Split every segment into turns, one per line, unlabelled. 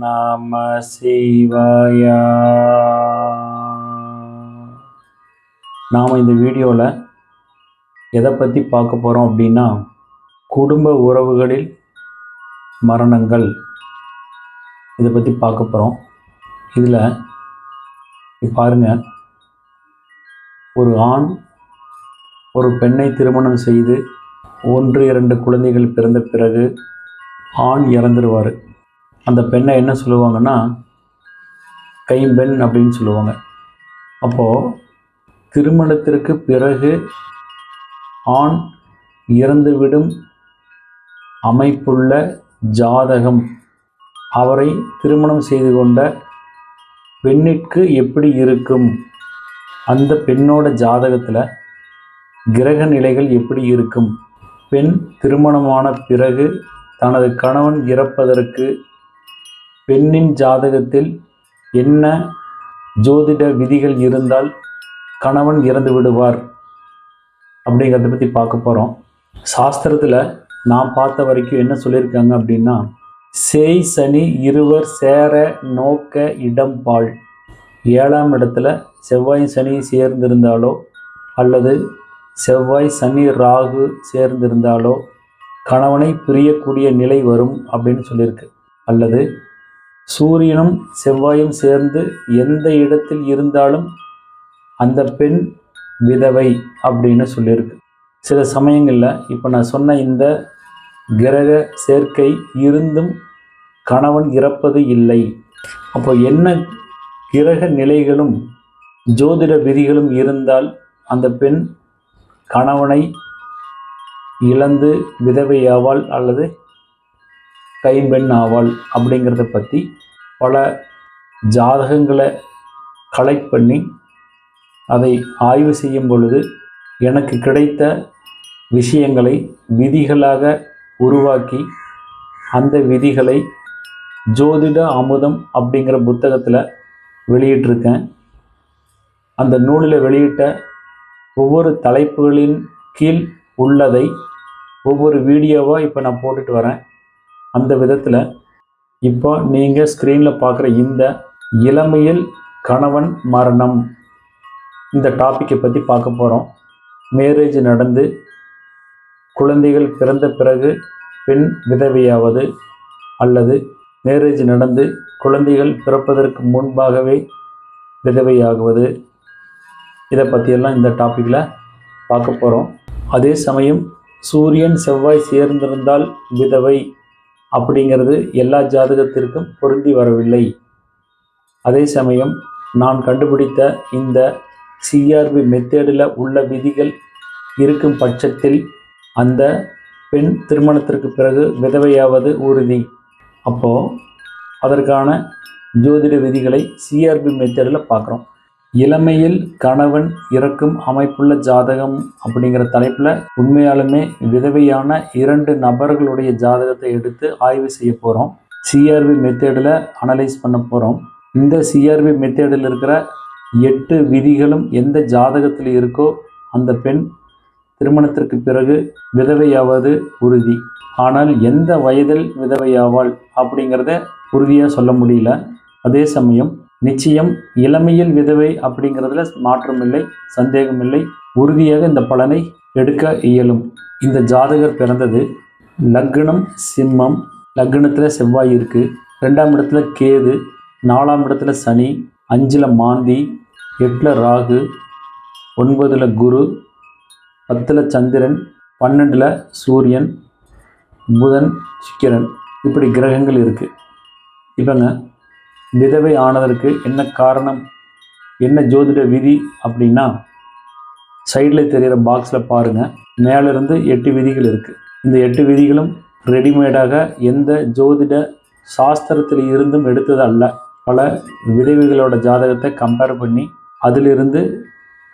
நம சிவாய. நாம் இந்த வீடியோவில் எதை பற்றி பார்க்க போகிறோம் அப்படின்னா குடும்ப உறவுகளில் மரணங்கள் இதை பற்றி பார்க்க போகிறோம் இதில் பாருங்கள் ஒரு ஆண் ஒரு பெண்ணை திருமணம் செய்து ஒன்று இரண்டு குழந்தைகள் பிறந்த பிறகு ஆண் இறந்துருவார். அந்த பெண்ணை என்ன சொல்லுவாங்கன்னா கைம்பெண் அப்படின்னு சொல்லுவாங்க. அப்போது திருமணத்திற்கு பிறகு ஆண் இறந்துவிடும் அமைப்புள்ள ஜாதகம். அவரை திருமணம் செய்து கொண்ட பெண்ணிற்கு எப்படி இருக்கும்? அந்த பெண்ணோட ஜாதகத்தில் கிரக நிலைகள் எப்படி இருக்கும்? பெண் திருமணமான பிறகு தனது கணவன் இறப்பதற்கு பெண்ணின் ஜாதகத்தில் என்ன ஜோதிட விதிகள் இருந்தால் கணவன் இறந்து விடுவார் அப்படிங்கிறத பற்றி பார்க்க போகிறோம் சாஸ்திரத்தில் நான் பார்த்த வரைக்கும் என்ன சொல்லியிருக்காங்க அப்படின்னா சேய் சனி இருவர் சேர நோக்க இடம் பால் ஏழாம் இடத்துல செவ்வாய் சனி சேர்ந்திருந்தாலோ அல்லது செவ்வாய் சனி ராகு சேர்ந்திருந்தாலோ கணவனை பிரியக்கூடிய நிலை வரும் அப்படின்னு சொல்லியிருக்கு. அல்லது சூரியனும் செவ்வாயும் சேர்ந்து எந்த இடத்தில் இருந்தாலும் அந்த பெண் விதவை அப்படின்னு சொல்லியிருக்கு. சில சமயங்களில் இப்போ நான் சொன்ன இந்த கிரக சேர்க்கை இருந்தும் கணவன் இறப்பது இல்லை. அப்போ என்ன கிரக நிலைகளும் ஜோதிட விதிகளும் இருந்தால் அந்த பெண் கணவனை இழந்து விதவையாவாள் அல்லது கைம்பெண் ஆவாள் அப்படிங்கிறத பற்றி பல ஜாதகங்களை கலெக்ட் பண்ணி அதை ஆய்வு செய்யும் பொழுது எனக்கு கிடைத்த விஷயங்களை விதிகளாக உருவாக்கி அந்த விதிகளை ஜோதிட அமுதம் அப்படிங்கிற புத்தகத்தில் வெளியிட்டிருக்கேன். அந்த நூலில் வெளியிட்ட ஒவ்வொரு தலைப்புகளின் கீழ் உள்ளதை ஒவ்வொரு வீடியோவாக இப்போ நான் போட்டுட்டு வரேன். அந்த விதத்தில் இப்போ நீங்கள் ஸ்க்ரீனில் பார்க்குற இந்த இளமையில் கணவன் மரணம். இந்த டாப்பிக்கை பற்றி பார்க்க போகிறோம் மேரேஜ் நடந்து குழந்தைகள் பிறந்த பிறகு பெண் விதவையாவது அல்லது மேரேஜ் நடந்து குழந்தைகள் பிறப்பதற்கு முன்பாகவே விதவையாகுவது. இதை பற்றியெல்லாம் இந்த டாப்பிக்கில் பார்க்க போகிறோம் அதே சமயம் சூரியன் செவ்வாய் சேர்ந்திருந்தால் விதவை அப்படிங்கிறது எல்லா ஜாதகத்திற்கும் பொருந்தி வரவில்லை. அதே சமயம் நான் கண்டுபிடித்த இந்த சிஆர்பி மெத்தேடில் உள்ள விதிகள் இருக்கும் பட்சத்தில் அந்த பெண் திருமணத்திற்கு பிறகு விதவையாவது உறுதி. அப்போது அதற்கான ஜோதிட விதிகளை சிஆர்பி மெத்தேடில் பார்க்குறோம். இளமையில் கணவன் இறக்கும் அமைப்புள்ள ஜாதகம் அப்படிங்கிற தலைப்பில் உண்மையாலுமே விதவையான இரண்டு நபர்களுடைய ஜாதகத்தை எடுத்து ஆய்வு செய்ய போகிறோம் சிஆர்வி மெத்தேடில் அனலைஸ் பண்ண போகிறோம் இந்த சிஆர்வி மெத்தேடில் இருக்கிற எட்டு விதிகளும் எந்த ஜாதகத்தில் இருக்கோ அந்த பெண் திருமணத்திற்கு பிறகு விதவையாவது உறுதி. ஆனால் எந்த வயதில் விதவையாவாள் அப்படிங்கிறத உறுதியாக சொல்ல முடியல. அதே சமயம் நிச்சயம் இளமையில் விதவை அப்படிங்கிறதுல மாற்றமில்லை சந்தேகமில்லை. உறுதியாக இந்த பலனை எடுக்க இயலும். இந்த ஜாதகர் பிறந்தது லக்னம் சிம்மம். லக்னத்தில் செவ்வாய் இருக்குது ரெண்டாம் இடத்துல கேது. நாலாம் இடத்துல சனி. அஞ்சில் மாந்தி. எட்டில் ராகு. ஒன்பதில் குரு. பத்தில் சந்திரன். பன்னெண்டில் சூரியன். புதன் சுக்கிரன். இப்படி கிரகங்கள் இருக்குது இவங்க விதவை ஆனதற்கு என்ன காரணம்? என்ன ஜோதிட விதி அப்படின்னா சைடில் தெரிகிற பாக்ஸில் பாருங்கள் மேலேருந்து எட்டு விதிகள் இருக்குது இந்த எட்டு விதிகளும் ரெடிமேடாக எந்த ஜோதிட சாஸ்திரத்தில் இருந்தும் எடுத்தது அல்ல. பல விதவைகளோட ஜாதகத்தை கம்பேர் பண்ணி அதிலிருந்து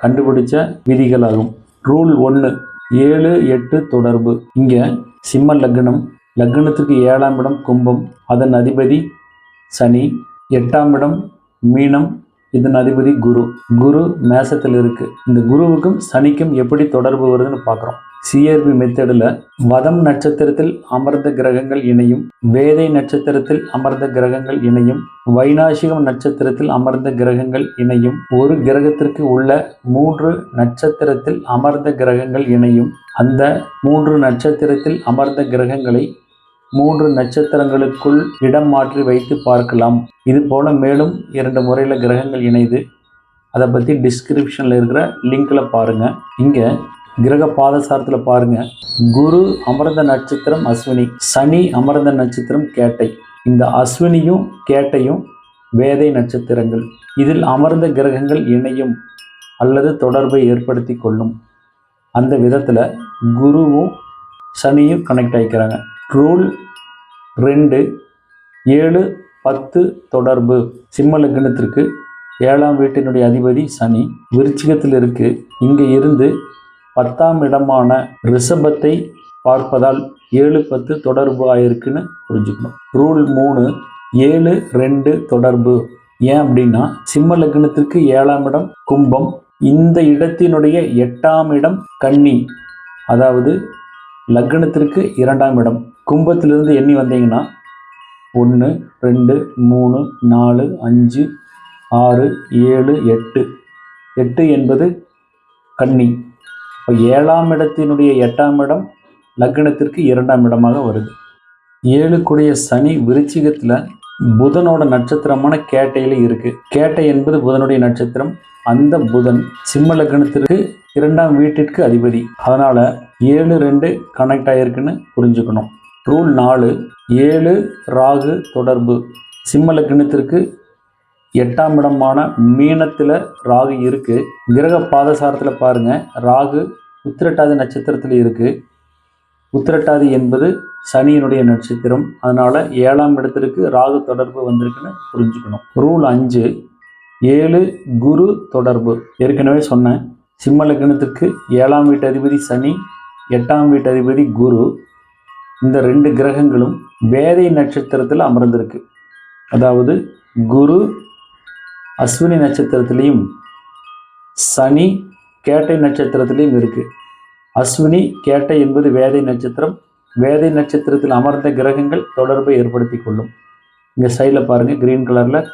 கண்டுபிடிச்ச விதிகளாகும். ரூல் ஒன்று ஏழு எட்டு தொடர்பு. இங்கே சிம்ம லக்னம் லக்னத்துக்கு ஏழாம் இடம் கும்பம். அதன் அதிபதி சனி. எட்டாம் இடம் மீனம் இதன் அதிபதி குரு. குரு மேசத்தில் இருக்கு. இந்த குருவுக்கும் சனிக்கும் எப்படி தொடர்பு வருதுன்னு பார்க்குறோம். சிஆர்பி மெத்தடில் வதம் நட்சத்திரத்தில் அமர்ந்த கிரகங்கள் இணையும் வேதை நட்சத்திரத்தில் அமர்ந்த கிரகங்கள் இணையும் வைநாசிகம் நட்சத்திரத்தில் அமர்ந்த கிரகங்கள் இணையும் ஒரு கிரகத்திற்கு உள்ள மூன்று நட்சத்திரத்தில் அமர்ந்த கிரகங்கள் இணையும் அந்த மூன்று நட்சத்திரத்தில் அமர்ந்த கிரகங்களை மூன்று நட்சத்திரங்களுக்குள் இடம் மாற்றி வைத்து பார்க்கலாம். இது போல மேலும் இரண்டு முறையில் கிரகங்கள் இணைது அதை பற்றி டிஸ்கிரிப்ஷனில் இருக்கிற லிங்கில் பாருங்கள் இங்கே கிரக பாதசாரத்தில் பாருங்கள் குரு அமர்ந்த நட்சத்திரம் அஸ்வினி. சனி அமர்ந்த நட்சத்திரம் கேட்டை. இந்த அஸ்வினியும் கேட்டையும் வேதை நட்சத்திரங்கள். இதில் அமர்ந்த கிரகங்கள் இணையும் அல்லது தொடர்பை ஏற்படுத்தி கொள்ளும். அந்த விதத்தில் குருவும் சனியும் கனெக்ட் ஆகிக்கிறாங்க ரூல் ரெண்டு ஏழு பத்து தொடர்பு. சிம்ம லக்னத்திற்கு ஏழாம் வீட்டினுடைய அதிபதி சனி விருச்சிகத்தில் இருக்கு. இங்கே இருந்து பத்தாம் இடமான ரிஷபத்தை பார்ப்பதால் ஏழு பத்து தொடர்பு ஆயிருக்குன்னு புரிஞ்சுக்கணும். ரூல் மூணு ஏழு ரெண்டு தொடர்பு. ஏன் அப்படின்னா சிம்ம லக்னத்திற்கு ஏழாம் இடம் கும்பம். இந்த இடத்தினுடைய எட்டாம் இடம் கன்னி. அதாவது லக்னத்திற்கு இரண்டாம் இடம். கும்பத்திலிருந்து எண்ணி வந்தீங்கன்னா ஒன்று ரெண்டு மூணு நாலு அஞ்சு ஆறு ஏழு எட்டு. எட்டு என்பது கன்னி. இப்போ ஏழாம் இடத்தினுடைய எட்டாம் இடம் லக்னத்திற்கு இரண்டாம் இடமாக வருது. ஏழுக்குடைய சனி விருச்சிகத்தில் புதனோட நட்சத்திரமான கேட்டையில் இருக்குது கேட்டை என்பது புதனுடைய நட்சத்திரம். அந்த புதன் சிம்ம லக்னத்திற்கு இரண்டாம் வீட்டிற்கு அதிபதி. அதனால் ஏழு ரெண்டு கனெக்ட் ஆகிருக்குன்னு புரிஞ்சுக்கணும். ரூல் நாலு ஏழு ராகு தொடர்பு. சிம்ம லக்னத்திற்கு எட்டாம் இடமான மீனத்தில் ராகு இருக்குது கிரக பாதசாரத்தில் பாருங்கள் ராகு உத்திரட்டாதி நட்சத்திரத்தில் இருக்குது உத்திரட்டாதி என்பது சனியினுடைய நட்சத்திரம். அதனால் ஏழாம் இடத்திற்கு ராகு தொடர்பு வந்திருக்குன்னு புரிஞ்சுக்கணும். ரூல் அஞ்சு ஏழு குரு தொடர்பு. ஏற்கனவே சொன்னேன் சிம்ம லக்னத்திற்கு ஏழாம் வீட்டு அதிபதி சனி எட்டாம் வீட்டு அதிபதி குரு. இந்த ரெண்டு கிரகங்களும் வேதை நட்சத்திரத்தில் அமர்ந்திருக்கு. அதாவது குரு அஸ்வினி நட்சத்திரத்திலையும் சனி கேட்டை நட்சத்திரத்திலையும் இருக்கு. அஸ்வினி கேட்டை என்பது வேதை நட்சத்திரம். வேதை நட்சத்திரத்தில் அமர்ந்த கிரகங்கள் தொடர்பை ஏற்படுத்தி கொள்ளும். இங்கே சைடில் பாருங்கள் க்ரீன் கலரில்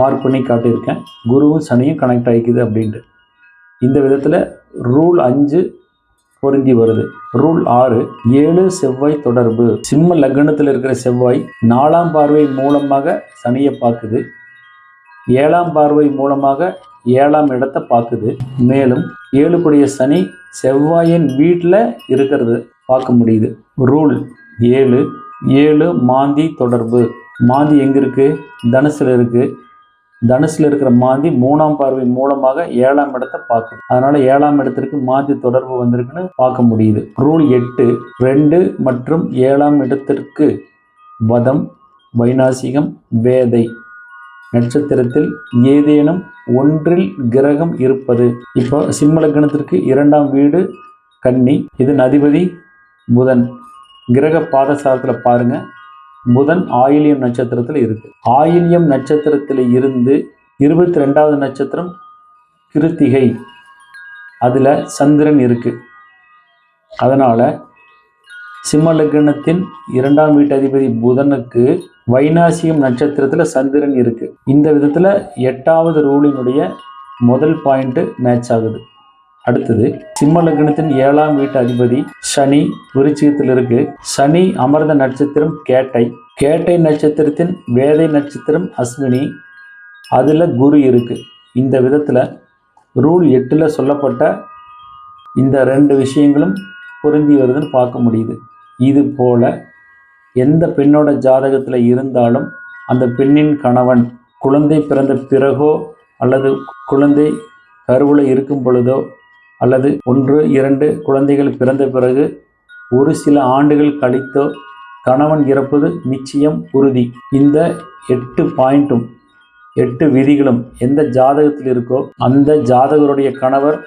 மார்க் பண்ணி காட்டியிருக்கேன். குருவும் சனியும் கனெக்ட் ஆகிக்குது அப்படின்ட்டு. இந்த விதத்தில் ரூல் அஞ்சு பொருந்தி வருது. ரூல் ஆறு ஏழு செவ்வாய் தொடர்பு. சிம்ம லக்னத்தில் இருக்கிற செவ்வாய் நாலாம் பார்வை மூலமாக சனியை பார்க்குது. ஏழாம் பார்வை மூலமாக ஏழாம் இடத்தை பார்க்குது. மேலும் ஏழுக்குடைய சனி செவ்வாயின் வீட்டில் இருக்கிறது பார்க்க முடியுது. ரூல் ஏழு ஏழு மாந்தி தொடர்பு. மாந்தி எங்கே இருக்குது தனுசில் இருக்குது தனுசில் இருக்கிற மாந்தி மூணாம் பார்வை மூலமாக ஏழாம் இடத்தை பார்க்குது. அதனால ஏழாம் இடத்திற்கு மாந்தி தொடர்பு வந்திருக்குன்னு பார்க்க முடியுது. ரூல் எட்டு ரெண்டு மற்றும் ஏழாம் இடத்திற்கு வதம் வைநாசிகம் வேதை. நட்சத்திரத்தில் ஏதேனும் ஒன்றில் கிரகம் இருப்பது. இப்போ சிம்ம லக்னத்திற்கு இரண்டாம் வீடு கன்னி இதன் அதிபதி புதன். கிரக பாதசாரத்தில் பாருங்கள் புதன் ஆயில்யம் நட்சத்திரத்தில் இருக்கு. ஆயில்யம் நட்சத்திரத்தில் இருந்து இருபத்தி ரெண்டாவது நட்சத்திரம் கிருத்திகை. அதில் சந்திரன் இருக்கு. அதனால் சிம்ம லக்னத்தின் இரண்டாம் வீட்டு அதிபதி புதனுக்கு வைனாசியம் நட்சத்திரத்தில் சந்திரன் இருக்கு. இந்த விதத்தில் எட்டாவது ரூலினுடைய முதல் பாயிண்ட்டு மேட்ச் ஆகுது. அடுத்தது சிம்ம லக்னத்தின் ஏழாம் வீட்டு அதிபதி சனி விருச்சிகத்தில் இருக்கு. சனி அமர்ந்த நட்சத்திரம் கேட்டை. கேட்டை நட்சத்திரத்தின் வேதை நட்சத்திரம் அஸ்வினி. அதில் குரு இருக்கு. இந்த விதத்தில் ரூல் எட்டில் சொல்லப்பட்ட இந்த ரெண்டு விஷயங்களும் பொருந்தி வருதுன்னு பார்க்க முடியுது. இது போல எந்த பெண்ணோட ஜாதகத்தில் இருந்தாலும் அந்த பெண்ணின் கணவன் குழந்தை பிறந்த பிறகோ அல்லது குழந்தை கருவில் இருக்கும் பொழுதோ அல்லது ஒன்று இரண்டு குழந்தைகள் பிறந்த பிறகு ஒரு சில ஆண்டுகள் கழித்தோ கணவன் இறப்பது நிச்சயம் உறுதி. இந்த எட்டு பாயிண்ட்டும் எட்டு விதிகளும் எந்த ஜாதகத்தில் இருக்கோ அந்த ஜாதகருடைய கணவர்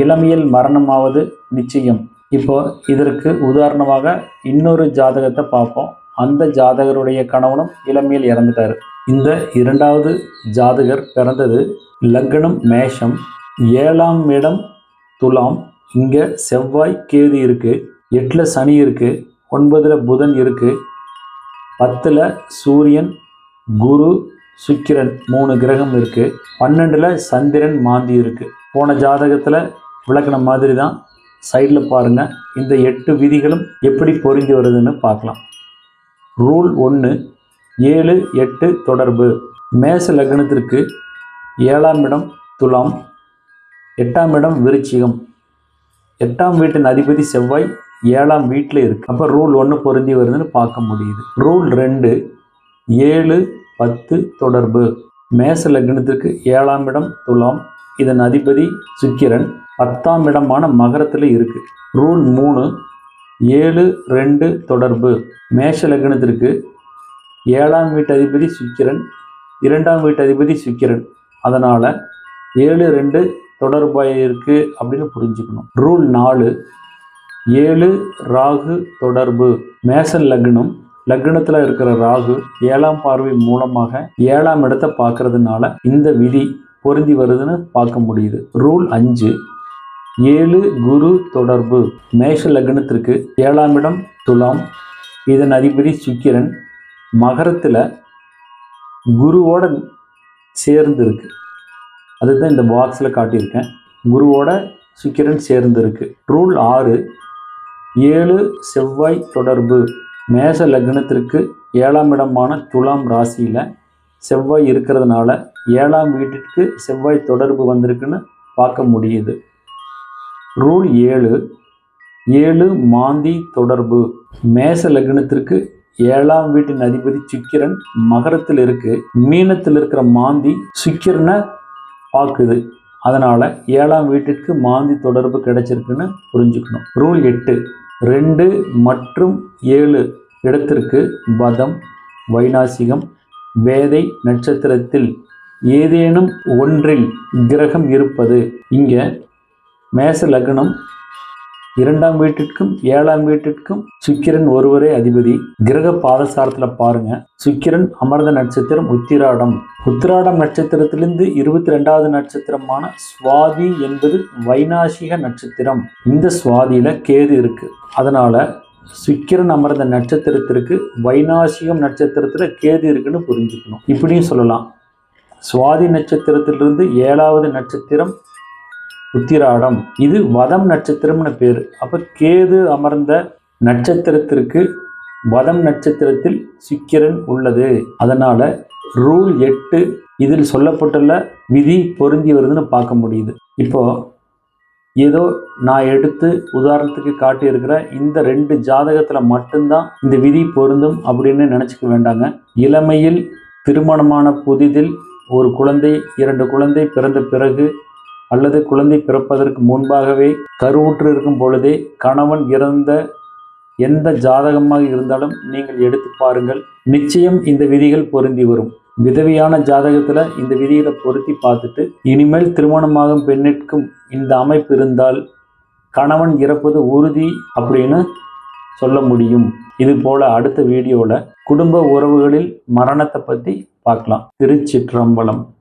இளமையில் மரணமாவது நிச்சயம். இப்போ இதற்கு உதாரணமாக இன்னொரு ஜாதகத்தை பார்ப்போம். அந்த ஜாதகருடைய கணவனும் இளமையில் இறந்துட்டார். இந்த இரண்டாவது ஜாதகர் பிறந்தது லக்னம் மேஷம். ஏழாம் இடம் துலாம் இங்கே செவ்வாய் கேது இருக்குது எட்டில் சனி இருக்குது ஒன்பதில் புதன் இருக்குது பத்தில் சூரியன் குரு சுக்கிரன் மூணு கிரகம் இருக்குது பன்னெண்டில் சந்திரன் மாந்தி இருக்குது போன ஜாதகத்தில் விளக்குன மாதிரி தான் சைடில் பாருங்கள் இந்த எட்டு விதிகளும் எப்படி பொருந்தி வருதுன்னு பார்க்கலாம். ரூல் ஒன்று ஏழு எட்டு தொடர்பு. மேச லக்னத்திற்கு ஏழாம் இடம் துலாம் எட்டாம் இடம் விருச்சிகம். எட்டாம் வீட்டின் அதிபதி செவ்வாய் ஏழாம் வீட்டில் இருக்கு. அப்போ ரூல் ஒன்று பொருந்தி வருதுன்னு பார்க்க முடியுது. ரூல் ரெண்டு ஏழு பத்து தொடர்பு. மேச லக்னத்திற்கு ஏழாம் இடம் துலாம் இதன் அதிபதி சுக்கிரன் பத்தாம் இடமான மகரத்தில் இருக்கு. ரூல் மூணு ஏழு ரெண்டு தொடர்பு. மேஷ லக்னத்திற்கு ஏழாம் வீட்டு அதிபதி சுக்கிரன் இரண்டாம் வீட்டு அதிபதி சுக்கிரன். அதனால் ஏழு ரெண்டு தொடர்பாக இருக்குது அப்படின்னு புரிஞ்சுக்கணும். ரூல் நாலு ஏழு ராகு தொடர்பு. மேசன் லக்னம் லக்னத்தில் இருக்கிற ராகு ஏழாம் பார்வை மூலமாக ஏழாம் இடத்தை பார்க்கறதுனால இந்த விதி பொருந்தி வருதுன்னு பார்க்க முடியுது. ரூல் அஞ்சு ஏழு குரு தொடர்பு. மேஷ லக்னத்திற்கு ஏழாம் இடம் துலாம். இதன் அதிபதி சுக்கிரன் மகரத்தில் குருவோட சேர்ந்து இருக்கு அதுதான் இந்த பாக்ஸில் காட்டியிருக்கேன். குருவோட சுக்கிரன் சேர்ந்துருக்கு. ரூல் ஆறு ஏழு செவ்வாய் தொடர்பு. மேஷ லக்னத்திற்கு ஏழாம் இடமான துலாம் ராசியில் செவ்வாய் இருக்கிறதுனால ஏழாம் வீட்டிற்கு செவ்வாய் தொடர்பு வந்திருக்குன்னு பார்க்க முடியுது. ரூல் ஏழு ஏழு மாந்தி தொடர்பு. மேச லக்னத்திற்கு ஏழாம் வீட்டின் அதிபதி சுக்கிரன் மகரத்தில் இருக்கு. மீனத்தில் இருக்கிற மாந்தி சுக்கிரனை பார்க்குது. அதனால் ஏழாம் வீட்டிற்கு மாந்தி தொடர்பு கிடைச்சிருக்குன்னு புரிஞ்சுக்கணும். ரூல் எட்டு ரெண்டு மற்றும் ஏழு இடத்திற்கு பதம் வைநாசிகம் வேதை நட்சத்திரத்தில் ஏதேனும் ஒன்றில் கிரகம் இருப்பது. இங்கே மேச லக்னம் இரண்டாம் வீட்டிற்கும் ஏழாம் வீட்டிற்கும் சுக்கிரன் ஒருவரே அதிபதி. கிரக பாதசாரத்தில் பாருங்க. சுக்கிரன் அமர்ந்த நட்சத்திரம் உத்திராடம். உத்திராடம் நட்சத்திரத்திலிருந்து இருபத்தி ரெண்டாவது நட்சத்திரமான சுவாதி என்பது வைநாசிக நட்சத்திரம். இந்த சுவாதியில கேது இருக்கு. அதனால சுக்கிரன் அமர்ந்த நட்சத்திரத்திற்கு வைநாசிகம் நட்சத்திரத்தில் கேது இருக்குன்னு புரிஞ்சுக்கணும். இப்படியும் சொல்லலாம். சுவாதி நட்சத்திரத்திலிருந்து ஏழாவது நட்சத்திரம் உத்திராடம். இது வதம் நட்சத்திரம்னு பேர். அப்போ கேது அமர்ந்த நட்சத்திரத்திற்கு வதம் நட்சத்திரத்தில் சுக்கிரன் உள்ளது. அதனால ரூல் எட்டு இதில் சொல்லப்பட்டுள்ள விதி பொருந்தி வருதுன்னு பார்க்க முடியுது. இப்போ ஏதோ நான் எடுத்து உதாரணத்துக்கு காட்டியிருக்கிற இந்த ரெண்டு ஜாதகத்தில் மட்டும்தான் இந்த விதி பொருந்தும் அப்படின்னு நினச்சிக்க வேண்டாங்க. இளமையில் திருமணமான புதிதில் ஒரு குழந்தை இரண்டு குழந்தை பிறந்த பிறகு அல்லது குழந்தை பிறப்பதற்கு முன்பாகவே கருவுற்று இருக்கும் பொழுதே கணவன் இறந்த எந்த ஜாதகமாக இருந்தாலும் நீங்கள் எடுத்து பாருங்கள். நிச்சயம் இந்த விதிகள் பொருந்தி வரும். விதவியான ஜாதகத்தில் இந்த விதிகளை பொருத்தி பார்த்துட்டு இனிமேல் திருமணமாகும் பெண்ணிற்கும் இந்த அமைப்பு இருந்தால் கணவன் இறப்பது உறுதி அப்படின்னு சொல்ல முடியும். இது போல அடுத்த வீடியோவில் குடும்ப உறவுகளில் மரணத்தை பற்றி பார்க்கலாம். திருச்சிற்றம்பலம்.